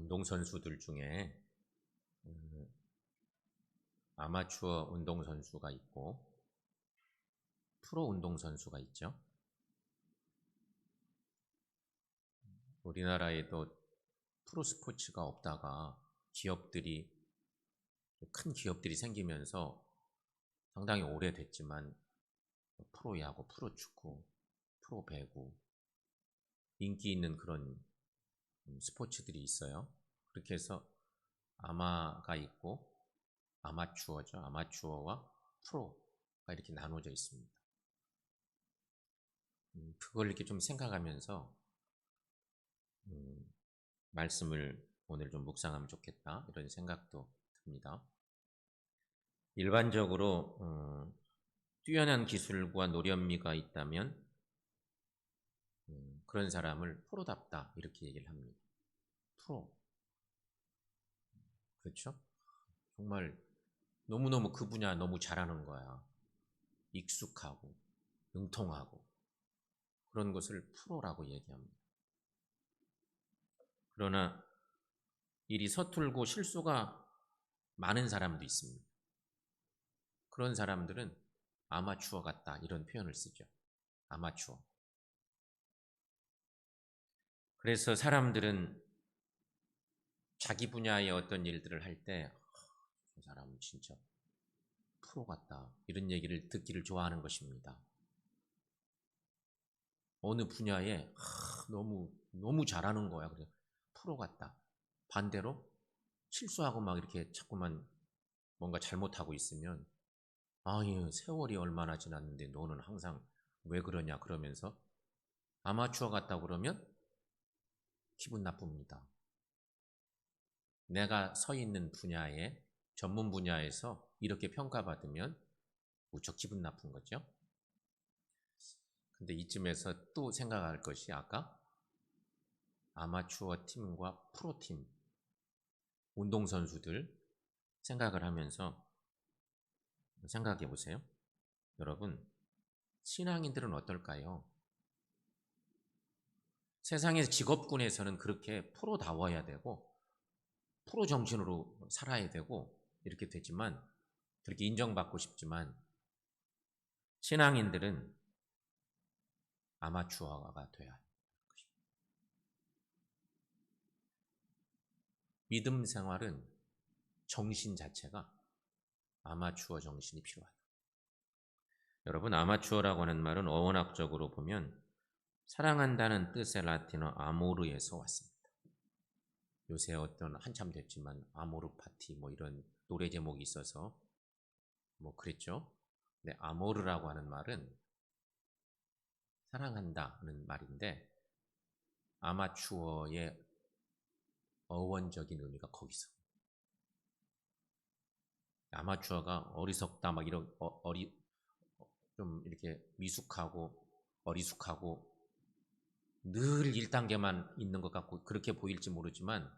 운동선수들 중에 음, 아마추어 운동선수가 있고 프로 운동선수가 있죠. 우리나라에도 프로 스포츠가 없다가 기업들이 큰 기업들이 생기면서 상당히 오래됐지만 프로 야구, 프로 축구, 프로 배구 인기 있는 그런 스포츠들이 있어요. 그렇게 해서 아마가 있고 아마추어죠. 아마추어와 프로가 이렇게 나눠져 있습니다. 음, 그걸 이렇게 좀 생각하면서 음, 말씀을 오늘 좀 묵상하면 좋겠다 이런 생각도 듭니다. 일반적으로 어, 뛰어난 기술과 노련미가 있다면 음, 그런 사람을 프로답다 이렇게 얘기를 합니다. 프로 그렇죠? 정말 너무너무 그 분야 너무 잘하는 거야. 익숙하고 능통하고 그런 것을 프로라고 얘기합니다. 그러나 일이 서툴고 실수가 많은 사람도 있습니다. 그런 사람들은 아마추어 같다 이런 표현을 쓰죠. 아마추어. 그래서 사람들은 자기 분야의 어떤 일들을 할 때, 저 사람은 진짜 프로 같다. 이런 얘기를 듣기를 좋아하는 것입니다. 어느 분야에 너무, 너무 잘하는 거야. 그래 프로 같다. 반대로 실수하고 막 이렇게 자꾸만 뭔가 잘못하고 있으면, 아유, 세월이 얼마나 지났는데 너는 항상 왜 그러냐 그러면서 아마추어 같다 그러면 기분 나쁩니다. 내가 서 있는 분야에 전문 분야에서 이렇게 평가받으면 무척 기분 나쁜 거죠. 근데 이쯤에서 또 생각할 것이 아까 아마추어 팀과 프로팀 운동선수들 생각을 하면서 생각해 보세요. 여러분, 신앙인들은 어떨까요? 세상의 직업군에서는 그렇게 프로다워야 되고 프로 정신으로 살아야 되고 이렇게 되지만 그렇게 인정받고 싶지만 신앙인들은 아마추어가 돼야 합니다. 믿음 생활은 정신 자체가 아마추어 정신이 필요하다. 여러분 아마추어라고 하는 말은 어원학적으로 보면 사랑한다는 뜻의 라틴어 아모르에서 왔습니다. 요새 어떤 한참 됐지만 아모르 파티 뭐 이런 노래 제목이 있어서 뭐 그랬죠. 근데 아모르라고 하는 말은 사랑한다는 말인데 아마추어의 어원적인 의미가 거기서 아마추어가 어리석다 막 이런 어, 리좀 이렇게 미숙하고 어리숙하고 늘 1단계만 있는 것 같고 그렇게 보일지 모르지만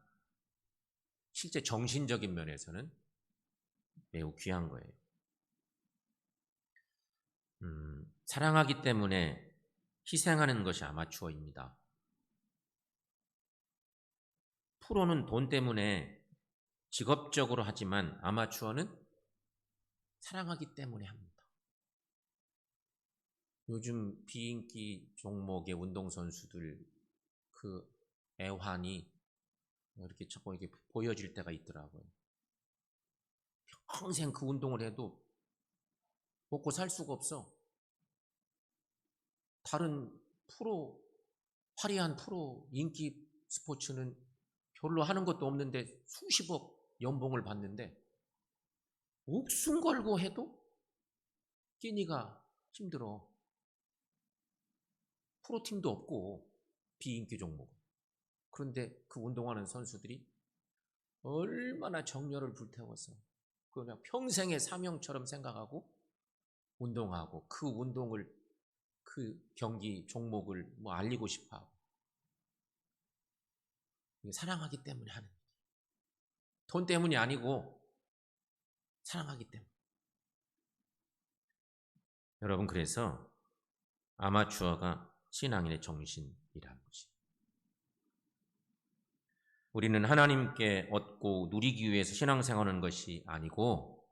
실제 정신적인 면에서는 매우 귀한 거예요. 음, 사랑하기 때문에 희생하는 것이 아마추어입니다. 프로는 돈 때문에 직업적으로 하지만 아마추어는 사랑하기 때문에 합니다. 요즘 비인기 종목의 운동선수들 그 애환이 이렇게 자꾸 이렇게 보여질 때가 있더라고요. 평생 그 운동을 해도 먹고 살 수가 없어. 다른 프로, 화려한 프로, 인기 스포츠는 별로 하는 것도 없는데 수십억 연봉을 받는데 목숨 걸고 해도 끼니가 힘들어. 프로팀도 없고 비인기 종목. 그런데 그 운동하는 선수들이 얼마나 정열을 불태워서 그냥 평생의 사명처럼 생각하고 운동하고 그 운동을 그 경기 종목을 뭐 알리고 싶어 하고. 사랑하기 때문에 하는 돈 때문이 아니고 사랑하기 때문에. 여러분 그래서 아마추어가 신앙인의 정신이라는 것이 우리는 하나님께 얻고 누리기 위해서 신앙생활하는 것이 아니고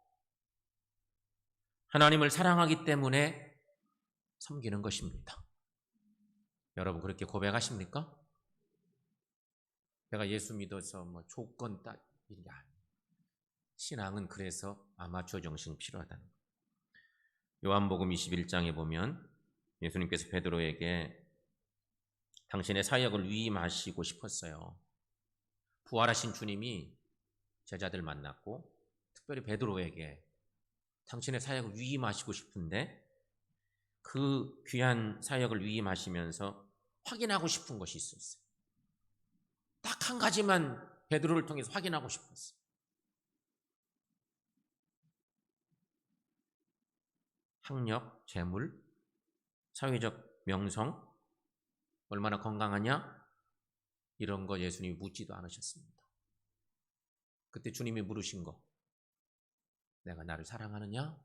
하나님을 사랑하기 때문에 섬기는 것입니다. 여러분 그렇게 고백하십니까? 내가 예수 믿어서 뭐 조건 딱 이게 아니에요. 신앙은 그래서 아마추어 정신 필요하다는 거예요. 요한복음 21장에 보면 예수님께서 베드로에게 당신의 사역을 위임하시고 싶었어요. 부활하신 주님이 제자들 만났고 특별히 베드로에게 당신의 사역을 위임하시고 싶은데 그 귀한 사역을 위임하시면서 확인하고 싶은 것이 있었어요. 딱 한 가지만 베드로를 통해서 확인하고 싶었어요. 학력, 재물, 사회적 명성, 얼마나 건강하냐? 이런 거 예수님이 묻지도 않으셨습니다. 그때 주님이 물으신 거, 내가 나를 사랑하느냐?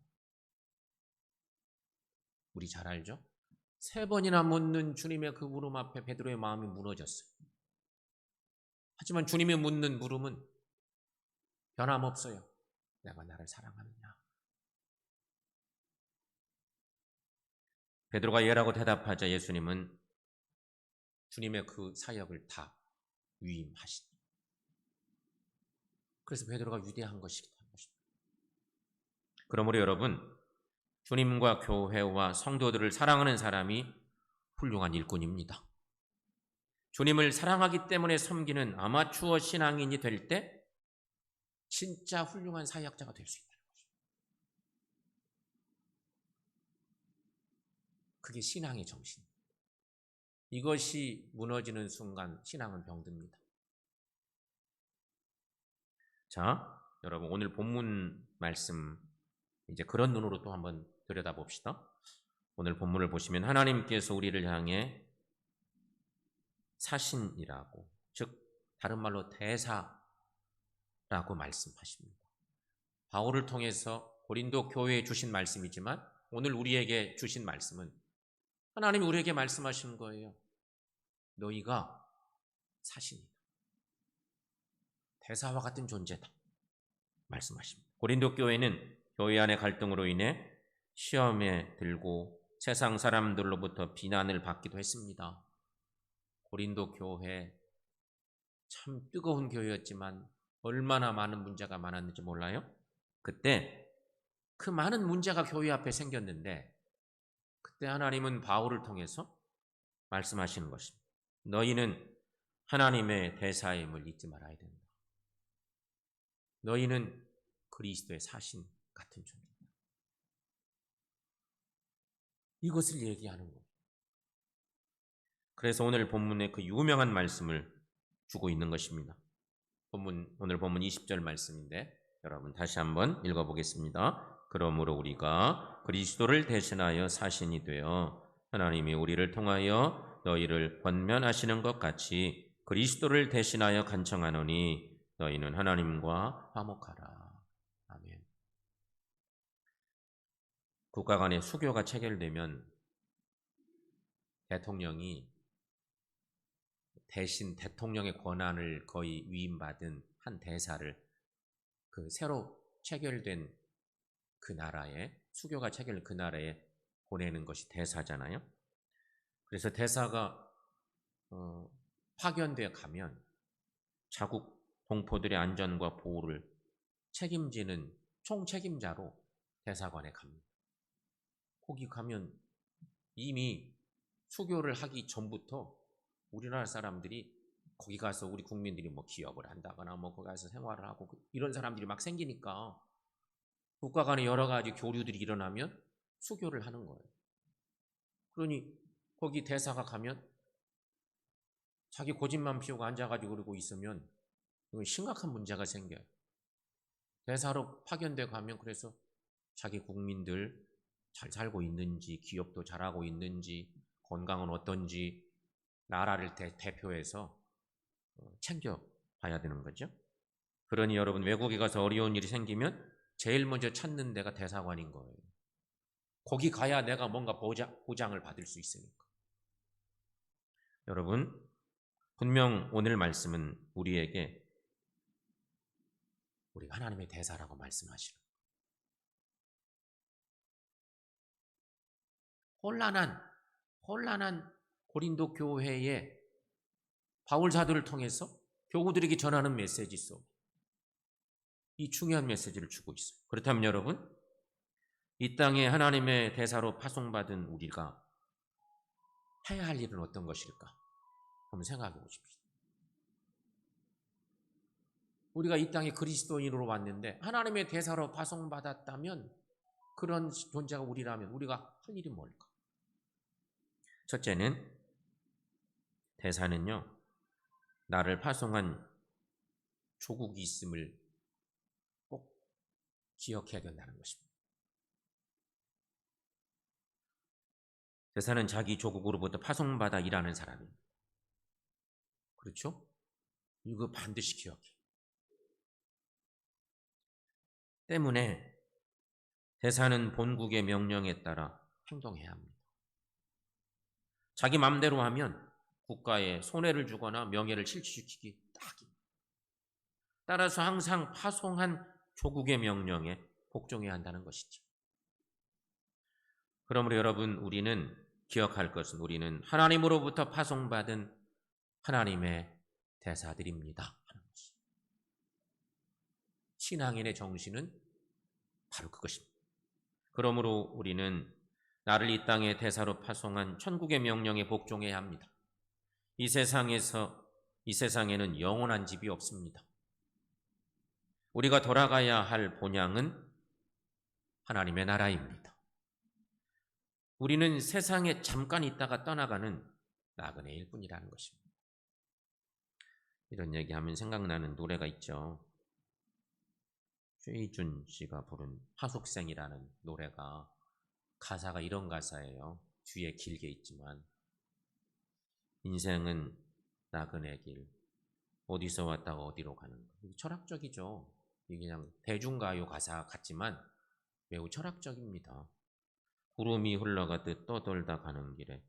우리 잘 알죠? 세 번이나 묻는 주님의 그 물음 앞에 베드로의 마음이 무너졌어요. 하지만 주님이 묻는 물음은 변함없어요. 내가 나를 사랑하느냐? 베드로가 예라고 대답하자 예수님은 주님의 그 사역을 다 위임하신. 그래서 베드로가 위대한 것이기도 한 것입니다. 그러므로 여러분, 주님과 교회와 성도들을 사랑하는 사람이 훌륭한 일꾼입니다. 주님을 사랑하기 때문에 섬기는 아마추어 신앙인이 될 때 진짜 훌륭한 사역자가 될 수 있다는 것입니다. 그게 신앙의 정신. 이것이 무너지는 순간 신앙은 병듭니다. 자, 여러분 오늘 본문 말씀 이제 그런 눈으로 또 한번 들여다봅시다. 오늘 본문을 보시면 하나님께서 우리를 향해 사신이라고 즉 다른 말로 대사라고 말씀하십니다. 바울을 통해서 고린도 교회에 주신 말씀이지만 오늘 우리에게 주신 말씀은 하나님이 우리에게 말씀하시는 거예요. 너희가 사신이다. 대사와 같은 존재다. 말씀하십니다. 고린도 교회는 교회 안의 갈등으로 인해 시험에 들고 세상 사람들로부터 비난을 받기도 했습니다. 고린도 교회 참 뜨거운 교회였지만 얼마나 많은 문제가 많았는지 몰라요? 그때 그 많은 문제가 교회 앞에 생겼는데 그때 하나님은 바울을 통해서 말씀하시는 것입니다. 너희는 하나님의 대사임을 잊지 말아야 된다. 너희는 그리스도의 사신 같은 존재다. 이것을 얘기하는 거예요. 그래서 오늘 본문의 그 유명한 말씀을 주고 있는 것입니다. 본문, 오늘 본문 20절 말씀인데 여러분 다시 한번 읽어보겠습니다. 그러므로 우리가 그리스도를 대신하여 사신이 되어 하나님이 우리를 통하여 너희를 권면하시는 것 같이 그리스도를 대신하여 간청하노니 너희는 하나님과 화목하라. 아멘. 국가 간의 수교가 체결되면 대통령이 대신 대통령의 권한을 거의 위임받은 한 대사를 그 새로 체결된 그 나라에 수교가 체결 그 나라에 보내는 것이 대사잖아요. 그래서 대사가 어, 파견돼 가면 자국 동포들의 안전과 보호를 책임지는 총책임자로 대사관에 갑니다. 거기 가면 이미 수교를 하기 전부터 우리나라 사람들이 거기 가서 우리 국민들이 뭐 기업을 한다거나 뭐 거기 가서 생활을 하고 그 이런 사람들이 막 생기니까 국가 간에 여러 가지 교류들이 일어나면 수교를 하는 거예요. 그러니 거기 대사가 가면 자기 고집만 피우고 앉아가지고 그러고 있으면 심각한 문제가 생겨요. 대사로 파견돼 가면 그래서 자기 국민들 잘 살고 있는지, 기업도 잘하고 있는지, 건강은 어떤지, 나라를 대, 표해서 어, 챙겨 봐야 되는 거죠. 그러니 여러분 외국에 가서 어려운 일이 생기면 제일 먼저 찾는 데가 대사관인 거예요. 거기 가야 내가 뭔가 보장, 보장 을 받을 수 있으니까. 여러분, 분명 오늘 말씀은 우리에게 우리가 하나님의 대사라고 말씀하시는 혼란한 혼란한 고린도 교회에 바울 사도를 통해서 교우들에게 전하는 메시지 속 이 중요한 메시지를 주고 있어요. 그렇다면 여러분, 이 땅에 하나님의 대사로 파송받은 우리가 해야 할 일은 어떤 것일까? 한번 생각해 보십시오. 우리가 이 땅에 그리스도인으로 왔는데 하나님의 대사로 파송받았다면 그런 존재가 우리라면 우리가 할 일이 뭘까? 첫째는 대사는요, 나를 파송한 조국이 있음을 꼭 기억해야 된다는 것입니다. 대사는 자기 조국으로부터 파송받아 일하는 사람입니다. 그렇죠? 이거 반드시 기억해. 때문에 대사는 본국의 명령에 따라 행동해야 합니다. 자기 맘대로 하면 국가에 손해를 주거나 명예를 실추시키기 딱입니다. 따라서 항상 파송한 조국의 명령에 복종해야 한다는 것이죠. 그러므로 여러분 우리는 기억할 것은 우리는 하나님으로부터 파송받은 하나님의 대사들입니다. 신앙인의 정신은 바로 그것입니다. 그러므로 우리는 나를 이 땅에 대사로 파송한 천국의 명령에 복종해야 합니다. 이 세상에서 이 세상에는 영원한 집이 없습니다. 우리가 돌아가야 할 본향은 하나님의 나라입니다. 우리는 세상에 잠깐 있다가 떠나가는 나그네일 뿐이라는 것입니다. 이런 얘기하면 생각나는 노래가 있죠. 최희준 씨가 부른 하숙생이라는 노래가 가사가 이런 가사예요. 뒤에 길게 있지만 인생은 나그네 길 어디서 왔다가 어디로 가는 거. 철학적이죠. 그냥 대중가요 가사 같지만 매우 철학적입니다. 구름이 흘러가듯 떠돌다 가는 길에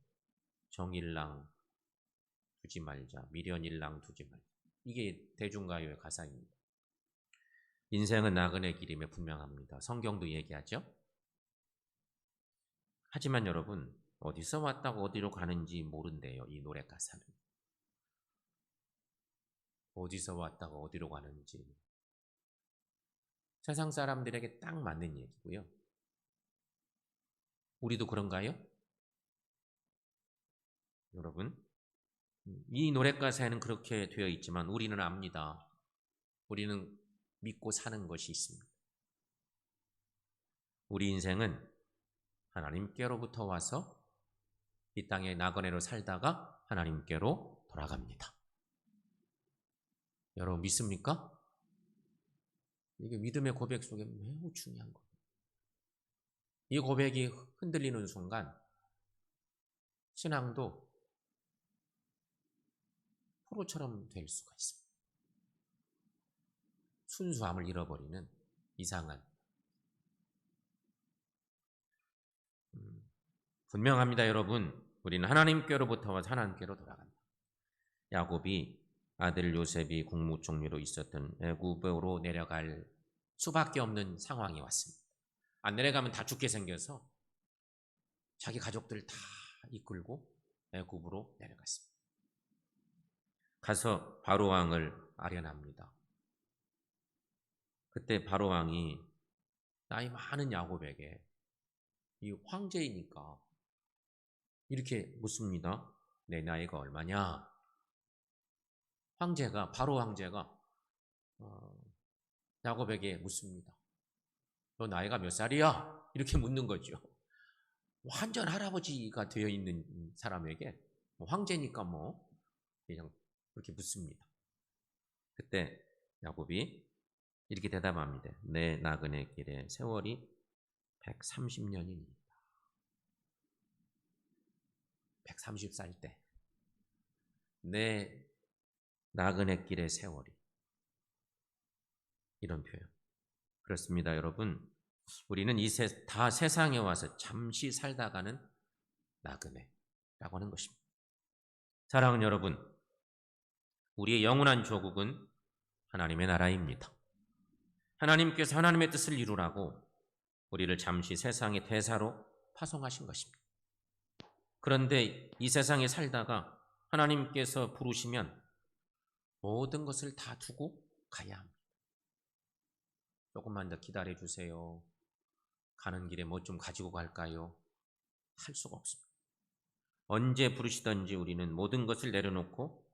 정일랑 두지 말자, 미련일랑 두지 말자. 이게 대중가요의 가사입니다. 인생은 나그네 길임에 분명합니다. 성경도 얘기하죠. 하지만 여러분 어디서 왔다고 어디로 가는지 모른대요. 이 노래 가사는. 어디서 왔다가 어디로 가는지 세상 사람들에게 딱 맞는 얘기고요. 우리도 그런가요? 여러분, 이 노래 가사에는 그렇게 되어 있지만 우리는 압니다. 우리는 믿고 사는 것이 있습니다. 우리 인생은 하나님께로부터 와서 이 땅에 나그네로 살다가 하나님께로 돌아갑니다. 여러분 믿습니까? 이게 믿음의 고백 속에 매우 중요한 거예요. 이 고백이 흔들리는 순간 신앙도 포로처럼 될 수가 있습니다. 순수함을 잃어버리는 이상한 음, 분명합니다, 여러분. 우리는 하나님께로부터 하나님께로 돌아간다. 야곱이 아들 요셉이 국무총리로 있었던 애굽으로 내려갈 수밖에 없는 상황이 왔습니다. 안 내려가면 다 죽게 생겨서 자기 가족들 다 이끌고 애굽으로 내려갔습니다. 가서 바로 왕을 아련합니다. 그때 바로 왕이 나이 많은 야곱에게 이 황제이니까 이렇게 묻습니다. 내 나이가 얼마냐? 황제가 바로 황제가 어, 야곱에게 묻습니다. 너 나이가 몇 살이야? 이렇게 묻는 거죠. 완전 할아버지가 되어 있는 사람에게 뭐 황제니까 뭐 그냥 그렇게 묻습니다. 그때 야곱이 이렇게 대답합니다. 내 나그네 길의 세월이 130년입니다. 130살 때. 내 나그네 길의 세월이. 이런 표현. 그렇습니다, 여러분. 우리는 이 세, 다 세상에 와서 잠시 살다가는 나그네라고 하는 것입니다. 사랑하는 여러분, 우리의 영원한 조국은 하나님의 나라입니다. 하나님께서 하나님의 뜻을 이루라고 우리를 잠시 세상의 대사로 파송하신 것입니다. 그런데 이 세상에 살다가 하나님께서 부르시면 모든 것을 다 두고 가야 합니다. 조금만 더 기다려 주세요. 가는 길에 뭐 좀 가지고 갈까요? 할 수가 없습니다. 언제 부르시든지 우리는 모든 것을 내려놓고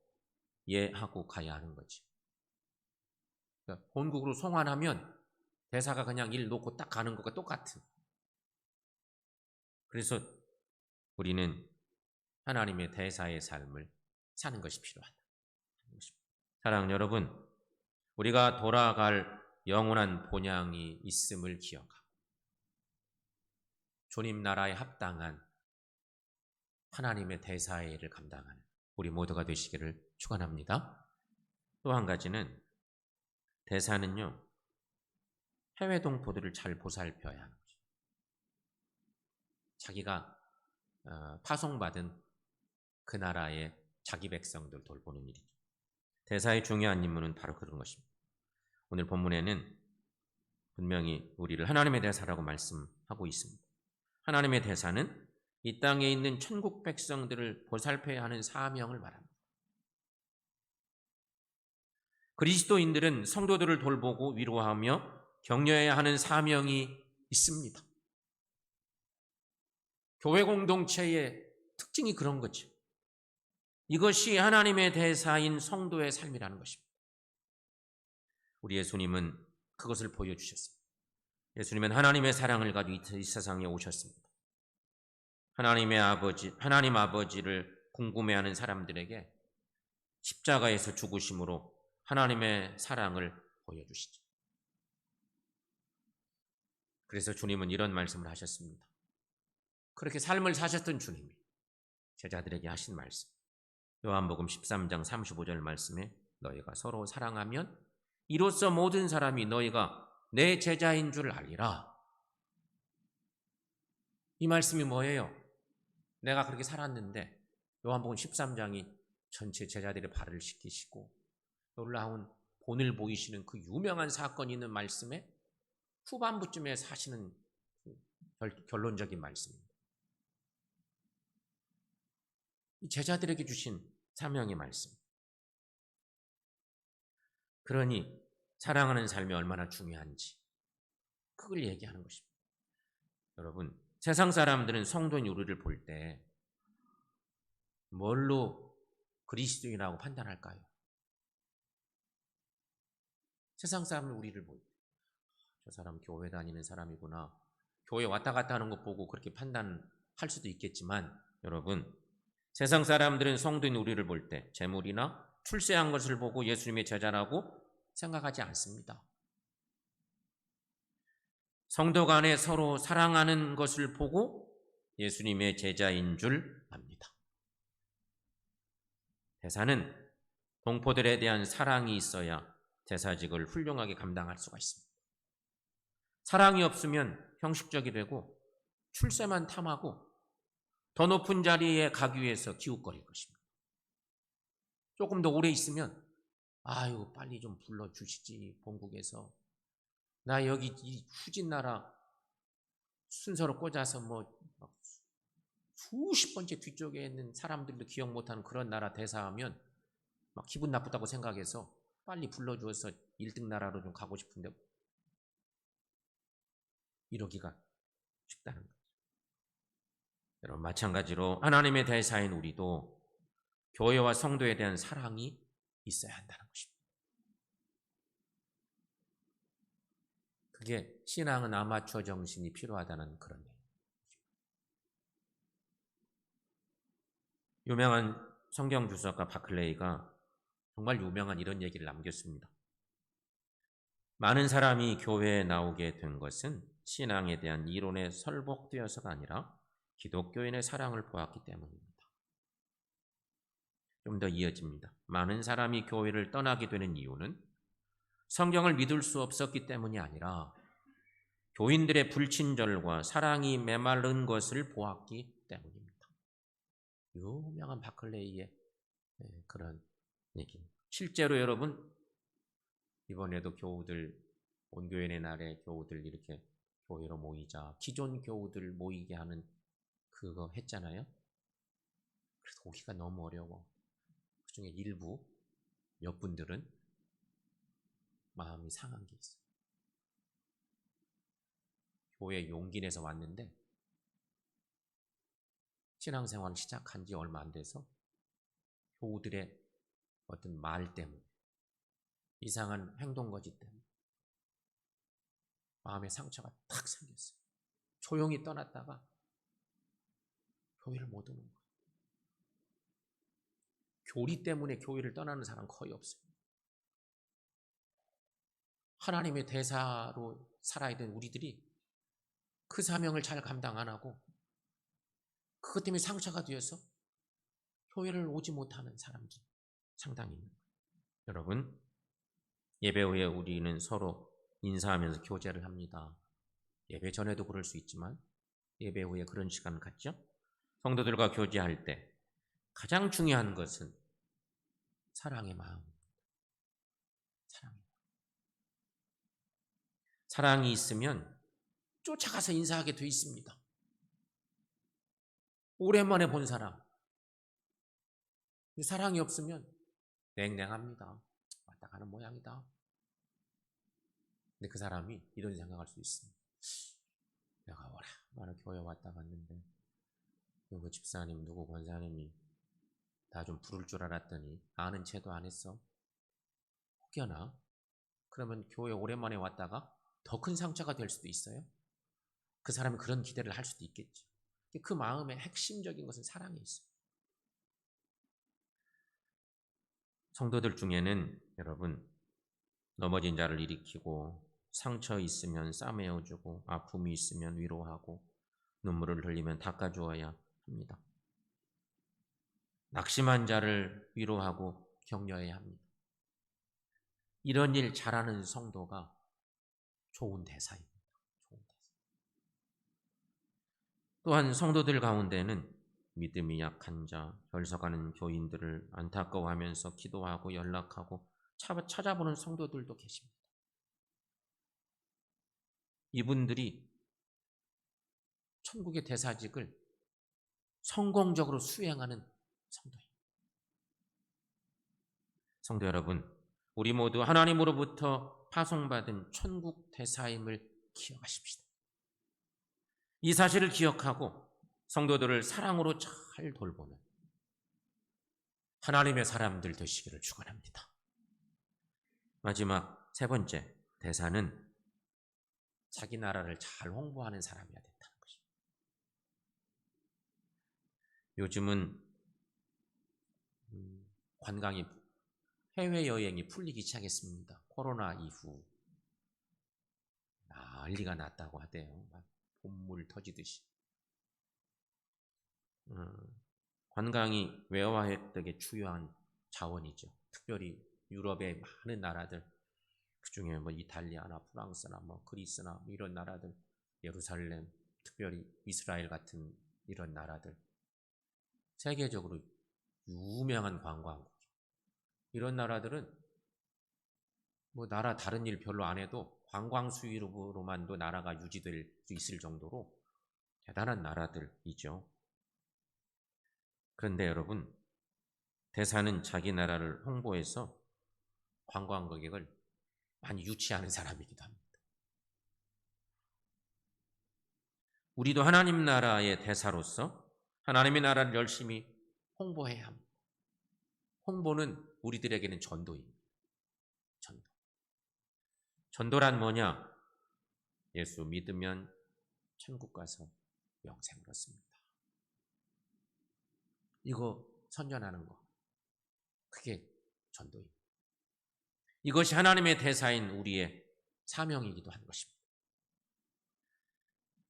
예 하고 가야 하는 거지. 그러니까 본국으로 송환하면 대사가 그냥 일 놓고 딱 가는 것과 똑같은. 그래서 우리는 하나님의 대사의 삶을 사는 것이 필요하다. 사랑 여러분, 우리가 돌아갈 영원한 본향이 있음을 기억하고 주님 나라에 합당한 하나님의 대사의 일을 감당하는 우리 모두가 되시기를 축원합니다. 또 한 가지는 대사는요 해외 동포들을 잘 보살펴야 하는 거죠. 자기가 어, 파송받은 그 나라의 자기 백성들 돌보는 일이죠. 대사의 중요한 임무는 바로 그런 것입니다. 오늘 본문에는 분명히 우리를 하나님의 대사라고 말씀하고 있습니다. 하나님의 대사는 이 땅에 있는 천국 백성들을 보살펴야 하는 사명을 말합니다. 그리스도인들은 성도들을 돌보고 위로하며 격려해야 하는 사명이 있습니다. 교회 공동체의 특징이 그런 거죠. 이것이 하나님의 대사인 성도의 삶이라는 것입니다. 우리 예수님은 그것을 보여주셨습니다. 예수님은 하나님의 사랑을 가지고 이 세상에 오셨습니다. 하나님의 아버지, 하나님 아버지를 궁금해하는 사람들에게 십자가에서 죽으심으로 하나님의 사랑을 보여주시죠. 그래서 주님은 이런 말씀을 하셨습니다. 그렇게 삶을 사셨던 주님이 제자들에게 하신 말씀. 요한복음 13장 35절 말씀에 너희가 서로 사랑하면 이로써 모든 사람이 너희가 내 제자인 줄 알리라. 이 말씀이 뭐예요? 내가 그렇게 살았는데 요한복음 13장이 전체 제자들의 발을 씻기시고 놀라운 본을 보이시는 그 유명한 사건이 있는 말씀에 후반부쯤에 사시는 그 결론적인 말씀입니다. 이 제자들에게 주신 사명의 말씀. 그러니 사랑하는 삶이 얼마나 중요한지 그걸 얘기하는 것입니다. 여러분, 세상 사람들은 성도인 우리를 볼 때 뭘로 그리스도인이라고 판단할까요? 세상 사람은 우리를 볼 때, 저 사람 교회 다니는 사람이구나. 교회 왔다 갔다 하는 것 보고 그렇게 판단할 수도 있겠지만, 여러분, 세상 사람들은 성도인 우리를 볼 때 재물이나 출세한 것을 보고 예수님의 제자라고 생각하지 않습니다. 성도 간에 서로 사랑하는 것을 보고 예수님의 제자인 줄 압니다. 대사는 동포들에 대한 사랑이 있어야 대사직을 훌륭하게 감당할 수가 있습니다. 사랑이 없으면 형식적이 되고 출세만 탐하고 더 높은 자리에 가기 위해서 기웃거릴 것입니다. 조금 더 오래 있으면 아유 빨리 좀 불러주시지 본국에서 나 여기 이 후진 나라 순서로 꽂아서 뭐 수십 번째 뒤쪽에 있는 사람들도 기억 못하는 그런 나라 대사하면 막 기분 나쁘다고 생각해서 빨리 불러주어서 1등 나라로 좀 가고 싶은데 이러기가 쉽다는 거죠. 여러분 마찬가지로 하나님의 대사인 우리도 교회와 성도에 대한 사랑이 있어야 한다는 것입니다. 그게 신앙은 아마추어 정신이 필요하다는 그런 얘기입니다. 유명한 성경 주석가 바클레이가 정말 유명한 이런 얘기를 남겼습니다. 많은 사람이 교회에 나오게 된 것은 신앙에 대한 이론에 설복되어서가 아니라 기독교인의 사랑을 보았기 때문입니다. 좀 더 이어집니다. 많은 사람이 교회를 떠나게 되는 이유는 성경을 믿을 수 없었기 때문이 아니라 교인들의 불친절과 사랑이 메마른 것을 보았기 때문입니다. 유명한 바클레이의 네, 그런 얘기입니다. 실제로 여러분 이번에도 교우들 온교회의 날에 교우들 이렇게 교회로 모이자 기존 교우들 모이게 하는 그거 했잖아요. 그래서 오기가 너무 어려워. 그 중에 일부 몇 분들은 마음이 상한 게 있어요. 교회 용기 내서 왔는데 신앙생활 시작한 지 얼마 안 돼서 교우들의 어떤 말 때문에 이상한 행동 거짓 때문에 마음에 상처가 탁 생겼어요. 조용히 떠났다가 교회를 못 오는 거예요. 교리 때문에 교회를 떠나는 사람 거의 없어요. 하나님의 대사로 살아야 되는 우리들이 그 사명을 잘 감당 안 하고 그것 때문에 상처가 되어서 교회를 오지 못하는 사람들이 상당히 있는 거예요. 여러분, 예배 후에 우리는 서로 인사하면서 교제를 합니다. 예배 전에도 그럴 수 있지만 예배 후에 그런 시간을 갖죠. 성도들과 교제할 때 가장 중요한 것은 사랑의 마음. 사랑. 사랑이 있으면 쫓아가서 인사하게 돼 있습니다. 오랜만에 본 사람. 사랑이 없으면 냉랭합니다. 왔다 가는 모양이다. 근데 그 사람이 이런 생각할 수 있습니다. 내가 오랜만에 교회 왔다 갔는데 누구 집사님, 누구 권사님이 다좀 부를 줄 알았더니 아는 채도 안 했어. 혹여나 그러면 교회 오랜만에 왔다가 더 큰 상처가 될 수도 있어요. 그 사람이 그런 기대를 할 수도 있겠지. 그 마음의 핵심적인 것은 사랑이 있어요. 성도들 중에는 여러분 넘어진 자를 일으키고 상처 있으면 싸매어주고 아픔이 있으면 위로하고 눈물을 흘리면 닦아주어야 합니다. 낙심한 자를 위로하고 격려해야 합니다. 이런 일 잘하는 성도가 좋은 대사입니다. 좋은 대사. 또한 성도들 가운데는 믿음이 약한 자, 결석하는 교인들을 안타까워하면서 기도하고 연락하고 찾아보는 성도들도 계십니다. 이분들이 천국의 대사직을 성공적으로 수행하는 성도입니다. 성도 여러분, 우리 모두 하나님으로부터 파송받은 천국 대사임을 기억하십시다. 이 사실을 기억하고 성도들을 사랑으로 잘 돌보는 하나님의 사람들 되시기를 축원합니다. 마지막 세 번째 대사는 자기 나라를 잘 홍보하는 사람이어야 된다는 것입니다. 요즘은 음, 관광이 해외 여행이 풀리기 시작했습니다. 코로나 이후 난리가 났다고 하대요. 막 봄물 터지듯이. 음, 관광이 외화 획득의 주요한 자원이죠. 특별히 유럽의 많은 나라들, 그 중에 뭐 이탈리아나 프랑스나 뭐 그리스나 뭐 이런 나라들, 예루살렘, 특별히 이스라엘 같은 이런 나라들, 세계적으로 유명한 관광국. 이런 나라들은 뭐 나라 다른 일 별로 안 해도 관광 수입으로만도 나라가 유지될 수 있을 정도로 대단한 나라들이죠. 그런데 여러분, 대사는 자기 나라를 홍보해서 관광객을 많이 유치하는 사람이기도 합니다. 우리도 하나님 나라의 대사로서 하나님의 나라를 열심히 홍보해야 합니다. 홍보는 우리들에게는 전도입니다. 전도. 전도란 뭐냐? 예수 믿으면 천국 가서 영생을 얻습니다. 이거 선전하는 거. 그게 전도입니다. 이것이 하나님의 대사인 우리의 사명이기도 한 것입니다.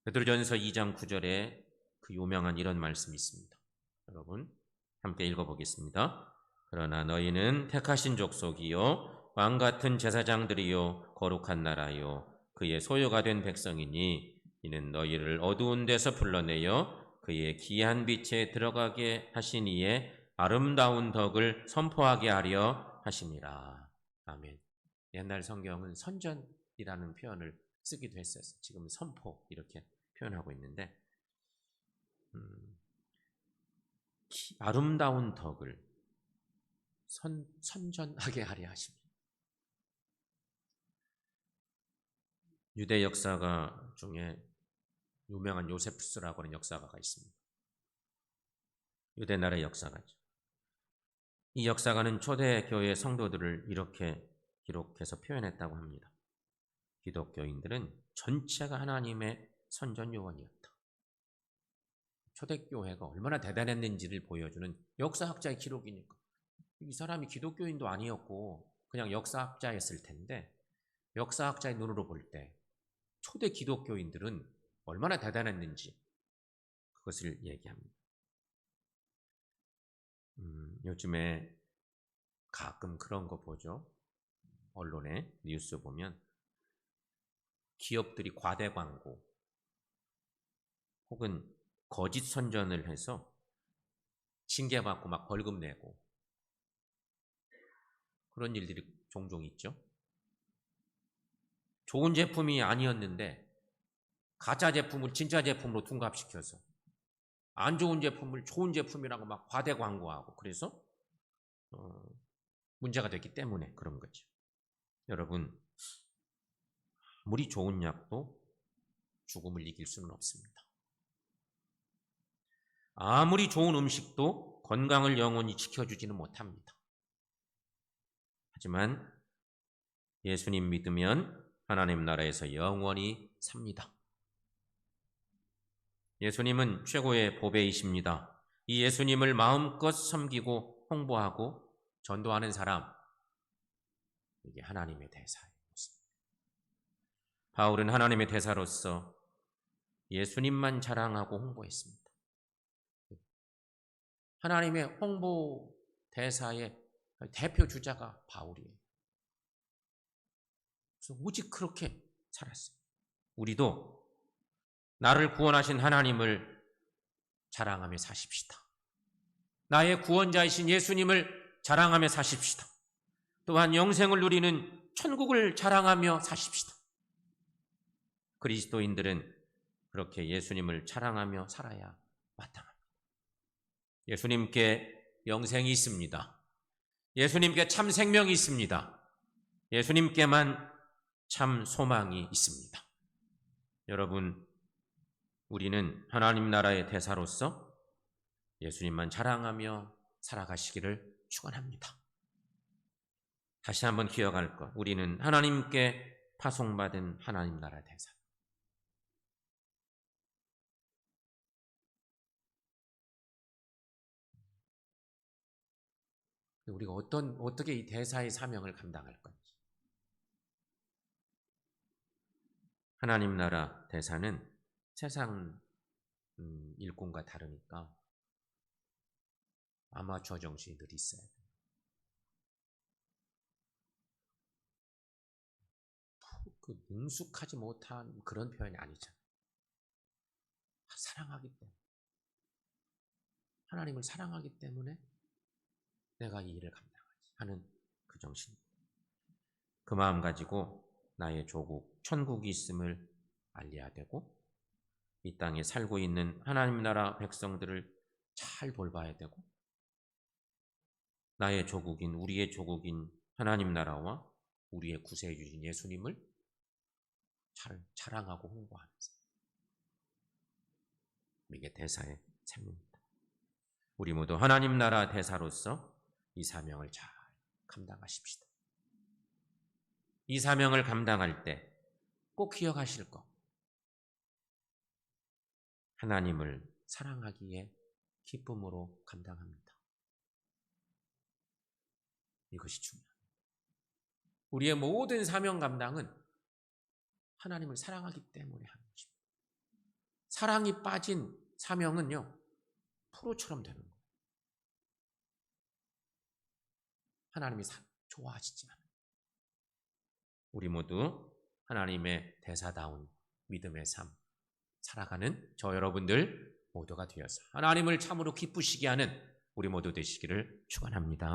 베드로전서 2장 9절에 그 유명한 이런 말씀이 있습니다. 여러분 함께 읽어보겠습니다. 그러나 너희는 택하신 족속이요 왕 같은 제사장들이요 거룩한 나라요 그의 소유가 된 백성이니 이는 너희를 어두운 데서 불러내어 그의 귀한 빛에 들어가게 하신 이의 아름다운 덕을 선포하게 하려 하심이라. 아멘. 옛날 성경은 선전이라는 표현을 쓰기도 했어요. 지금 선포 이렇게 표현하고 있는데 음, 아름다운 덕을 선, 선전하게 하려 하십니다. 유대 역사가 중에 유명한 요세푸스라고 하는 역사가가 있습니다. 유대 나라의 역사가죠. 이 역사가는 초대 교회 성도들을 이렇게 기록해서 표현했다고 합니다. 기독교인들은 전체가 하나님의 선전 요원이었다. 초대교회가 얼마나 대단했는지를 보여주는 역사학자의 기록이니까. 이 사람이 기독교인도 아니었고 그냥 역사학자였을 텐데 역사학자의 눈으로 볼 때 초대 기독교인들은 얼마나 대단했는지 그것을 얘기합니다. 음, 요즘에 가끔 그런 거 보죠. 언론에 뉴스 보면 기업들이 과대 광고 혹은 거짓 선전을 해서 징계받고 막 벌금 내고 그런 일들이 종종 있죠. 좋은 제품이 아니었는데 가짜 제품을 진짜 제품으로 둔갑시켜서 안 좋은 제품을 좋은 제품이라고 막 과대 광고하고 그래서 어, 문제가 됐기 때문에 그런 거죠. 여러분 아무리 좋은 약도 죽음을 이길 수는 없습니다. 아무리 좋은 음식도 건강을 영원히 지켜주지는 못합니다. 하지만 예수님 믿으면 하나님 나라에서 영원히 삽니다. 예수님은 최고의 보배이십니다. 이 예수님을 마음껏 섬기고 홍보하고 전도하는 사람, 이게 하나님의 모습입니다. 바울은 하나님의 대사로서 예수님만 자랑하고 홍보했습니다. 하나님의 홍보 대사의 대표 주자가 바울이에요. 그래서 오직 그렇게 살았어요. 우리도 나를 구원하신 하나님을 자랑하며 사십시다. 나의 구원자이신 예수님을 자랑하며 사십시다. 또한 영생을 누리는 천국을 자랑하며 사십시다. 그리스도인들은 그렇게 예수님을 자랑하며 살아야 마땅합니다. 예수님께 영생이 있습니다. 예수님께 참 생명이 있습니다. 예수님께만 참 소망이 있습니다. 여러분, 우리는 하나님 나라의 대사로서 예수님만 자랑하며 살아가시기를 축원합니다. 다시 한번 기억할 것. 우리는 하나님께 파송받은 하나님 나라 대사. 우리가 어떤 어떻게 이 대사의 사명을 감당할 건지. 하나님 나라 대사는 세상 음, 일꾼과 다르니까 아마추어 정신이 늘 있어야 돼요. 그 능숙하지 못한 그런 표현이 아니잖아요. 사랑하기 때문에. 하나님을 사랑하기 때문에 내가 이 일을 감당하지 하는 그 정신. 그 마음 가지고 나의 조국, 천국이 있음을 알려야 되고, 이 땅에 살고 있는 하나님 나라 백성들을 잘 돌봐야 되고, 나의 조국인, 우리의 조국인 하나님 나라와 우리의 구세해 주신 예수님을 잘 자랑하고 홍보하면서. 이게 대사의 삶입니다. 우리 모두 하나님 나라 대사로서 이 사명을 잘 감당하십시다. 이 사명을 감당할 때 꼭 기억하실 것. 하나님을 사랑하기에 기쁨으로 감당합니다. 이것이 중요합니다. 우리의 모든 사명 감당은 하나님을 사랑하기 때문에 하는 것입니다. 사랑이 빠진 사명은요, 프로처럼 되는 거예요. 하나님이 좋아하시지 않아요. 우리 모두 하나님의 대사다운 믿음의 삶 살아가는 저 여러분들 모두가 되어서 하나님을 참으로 기쁘시게 하는 우리 모두 되시기를 축원합니다.